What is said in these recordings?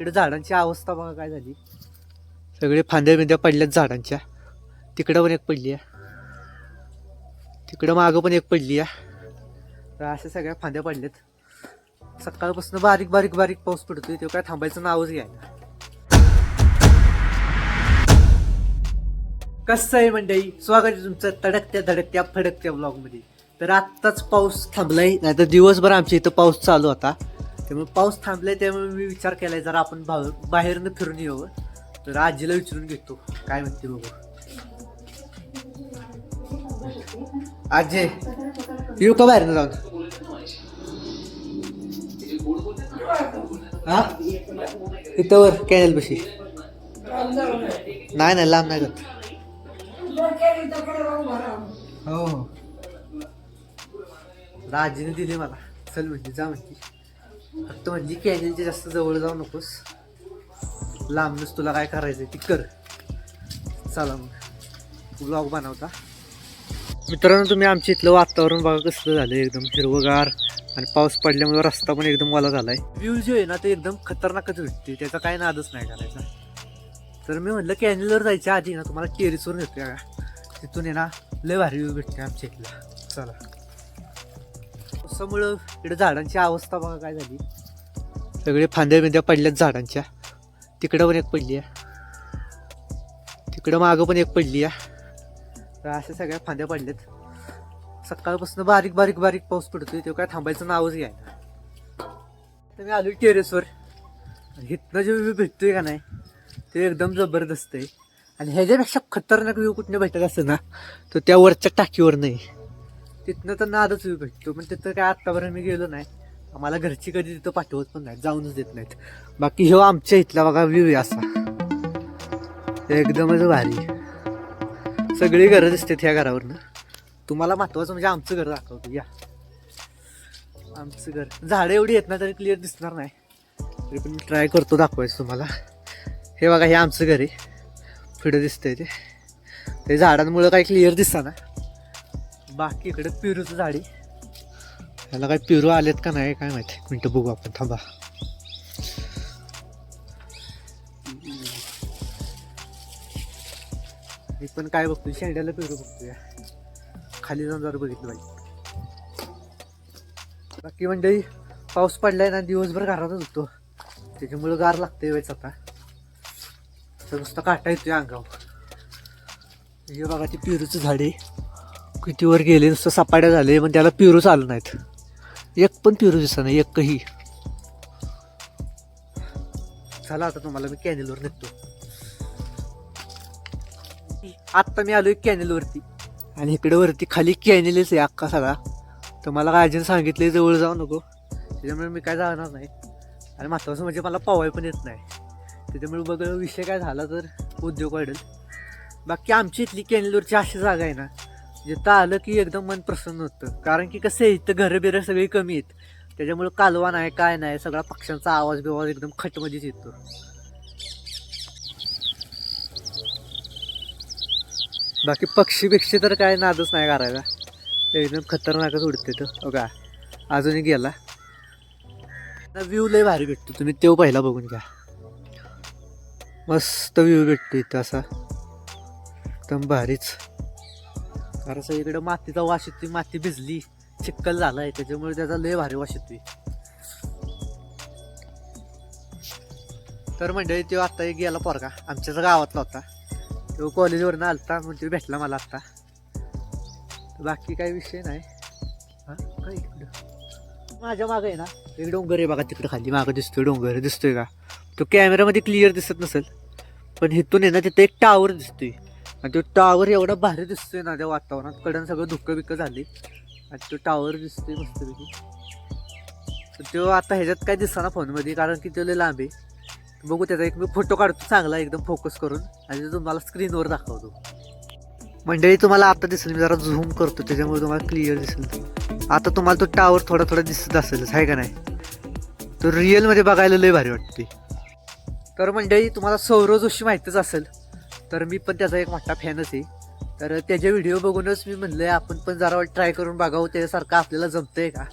इकडे झाडांची अवस्था बघा काय झाली. सगळे फांद्या बिंद्या पडल्यात झाडांच्या. तिकडं पण एक पडली आहे. तिकडं मागं पण एक पडली आहे. तर अशा सगळ्या फांद्या पडल्यात. सकाळपासून बारीक बारीक बारीक पाऊस पडतोय तो काय थांबायचं नावच घ्यायला. कसं आहे मंडळी? स्वागत आहे तुमचं तडकत्या धडकत्या फडकत्या ब्लॉगमध्ये. तर आत्ताच पाऊस थांबलाय नाही तर दिवसभर आमच्या इथं पाऊस चालू होता. त्यामुळे पाऊस थांबलाय त्यामुळे मी विचार केलाय जरा आपण बाहेर बाहेरनं फिरून येऊ तर आजीला विचारून घेतो. काय म्हणते बघू आजी येऊ का बाहेरनं जाऊन? हा? इथं वर कॅनल बशी नाही नाही लांब नाही जात. हो हो. राजीने दिली मला. चल म्हणते जा म्हणते. फक्त म्हणली कॅनलच्या जास्त जवळ जाऊ नकोस. लांबनच तुला काय करायचंय ती कर. चला मग. ब्लॉग बनवता. मित्रांनो तुम्ही आमच्या इथलं वातावरण बघा कसलं झालं एकदम हिरवगार आणि पाऊस पडल्यामुळे रस्ता पण एकदम वाला झालाय. व्ह्यू जे आहे ना ते एकदम खतरनाकच भेटते त्याचा काय नादच नाही करायचा. तर मी म्हटलं कॅनलवर जायच्या आधी ना तुम्हाला टेरिसवर नेतो का? तिथून आहे ना लय भारी व्ह्यू भेटते आमच्या इथला. चला. पावसामुळं इकडे झाडांची अवस्था बघा काय झाली. सगळे फांद्या बिंद्या पडल्यात झाडांच्या. तिकडं पण एक पडली आहे. तिकडं मागं पण एक पडली आहे. तर अशा सगळ्या फांद्या पडल्यात. सकाळपासून बारीक बारीक बारीक पाऊस पडतोय. तो काय थांबायचं नावच घ्यायला तर मी आलो टेरेसवर. इथनं जे व्ह्यू भेटतोय का नाही ते एकदम जबरदस्त आहे. आणि ह्याच्यापेक्षा खतरनाक व्ह्यू कुठनं भेटत असतं ना तर त्या वरच्या टाकीवर नाही. तिथनं तर नादच व्ह्यू भेटतो. पण तिथं काय आत्तापर्यंत मी गेलो नाही. आम्हाला घरची कधी तिथं पाठवत पण नाही जाऊनच देत नाहीत. बाकी ह्यो आमच्या इथला बघा व्ह्यू आहे असा. एकदमच भारी. सगळी घरं दिसतात ह्या घरावरनं. तुम्हाला महत्वाचं म्हणजे आमचं घर दाखवतो या. आमचं घर. झाडं एवढी येत ना तरी क्लिअर दिसणार नाही. तरी पण ट्राय करतो दाखवायचं तुम्हाला. हे बघा हे आमचं घर आहे. पुढं दिसतंय ते. ते झाडांमुळं काही क्लिअर दिसता ना बाकी इकडे पिरूचं झाड आहे. त्याला काय पेरू आलेत का नाही काय माहिती. मिनटं बघू आपण थांबा. मी पण काय बघतोय शेंड्याला पेरू बघतोय. खाली जाऊन जर बघितलं पाहिजे बाकी मंडळी पाऊस पडलाय ना दिवसभर घरातच होतो. त्याच्यामुळे गार लागते वेळेस आता. तर नुसतं काटा येतोय अंगावर. हे बघा ते पेरूचं झाड. आहे किती वर गेले नुसतं सपाट्या झाले पण त्याला पेरूच आलं नाहीत. एक पण पेरू दिसत नाही एकही. चला आता तुम्हाला मी कॅनेलवर निघतो. आत्ता मी आलोय कॅनेलवरती आणि इकडे वरती खाली कॅनेलच आहे अख्खा सगळा. तर मला काय अजून सांगितले जवळ जाऊ नको. त्याच्यामुळे मी काय जाणार नाही. आणि महत्वाचं म्हणजे मला पवाय पण येत नाही. त्याच्यामुळे बघ विषय काय झाला तर उद्योग वाढेल. बाकी आमची इथली कॅनेलवरची अशी जागा आहे ना जिथं आलं की एकदम मन प्रसन्न होतं. कारण की कसं आहे इथं घरं बिरं सगळी कमी आहेत. त्याच्यामुळे कालवा नाही काय नाही सगळा पक्ष्यांचा आवाज बिवाज एकदम खटमधीच येतो. बाकी पक्षीपेक्षी तर काय नादच नाही करायला. एकदम खतरनाकच उडते तो. हो बघा अजूनही गेला. व्ह्यू लय भारी भेटतो. तुम्ही तो पहिला बघून घ्या. मस्त व्ह्यू भेटतो इथं असा. एकदम भारीच. कारण सगळीकडे मातीचा वास येतोय माती भिजली चिक्कल झालाय त्याच्यामुळे त्याचा लय भारी वास येतोय. तर मंडळी तो आता एक गेला पोरगा आमच्याच गावातला होता. तो कॉलेजवरनं आलता म्हणून तो भेटला मला आता. बाकी काही विषय नाही. हां? काय इकडं? माझ्या मागं आहे ना एक डोंगर आहे बघा तिकडं खाली मागं दिसतोय डोंगर दिसतोय का? तो कॅमेरामध्ये क्लिअर दिसत नसेल पण इथून आहे ना तिथं एक टावर दिसतोय. आणि तो टावर एवढा भारी दिसतोय ना त्या वातावरणात. कडन सगळं धुकं बिकं झाली. आणि तो टावर दिसतोय मस्तपैकी. तो आता ह्याच्यात काय दिसताना फोनमध्ये कारण की तो लांब आहे. बघू त्याचा एक मी फोटो काढतो चांगला एकदम फोकस करून. आणि तो तुम्हाला स्क्रीनवर दाखवतो. मंडळी तुम्हाला आता दिसेल मी जरा झूम करतो त्याच्यामुळे तुम्हाला क्लिअर दिसेल आता तुम्हाला तो टावर थोडा थोडा दिसत असेलच आहे का नाही? तो रिअलमध्ये बघायला लय भारी वाटते तर मंडळी तुम्हाला सौरव जोशी माहीतच असेल. तर मी पण त्याचा एक मोठा फॅनच आहे तर त्याचे व्हिडिओ बघूनच मी म्हणलं आपण पण जरा ट्राय करून बघावं त्याच्यासारखं आपल्याला जमतंय का?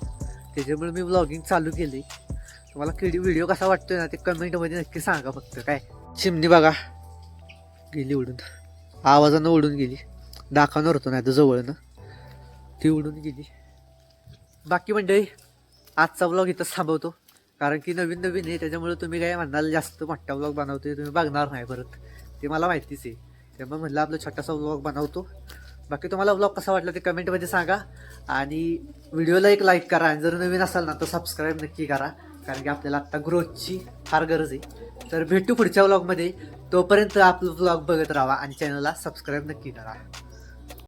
त्याच्यामुळे मी ब्लॉगिंग चालू केली तुम्हाला किडी व्हिडिओ कसा वाटतोय ना ते कमेंटमध्ये नक्की सांगा फक्त काय? चिमणी बघा. गेली उडून. आवाजानं उडून गेली. दाखवणार होतो नाही तर जवळनं. ती उडून गेली. बाकी मंडळी आजचा ब्लॉग इथंच थांबवतो. कारण की नवीन नवीन आहे त्याच्यामुळे तुम्ही काय म्हणाल जास्त मोठा ब्लॉग बनवतोय तुम्ही बघणार नाही परत. ते मला माहितीच आहे. त्यामुळे म्हणलं आपलं छोटासा ब्लॉग बनवतो. बाकी तुम्हाला ब्लॉग कसा वाटला ते कमेंटमध्ये सांगा. आणि व्हिडिओला एक लाईक करा. आणि जर नवीन असाल ना तर सबस्क्राईब नक्की करा. कारण की आपल्याला आत्ता ग्रोथची फार गरज आहे. तर भेटू पुढच्या व्लॉगमध्ये तोपर्यंत आपलं ब्लॉग बघत राहा आणि चॅनलला सबस्क्राईब नक्की करा.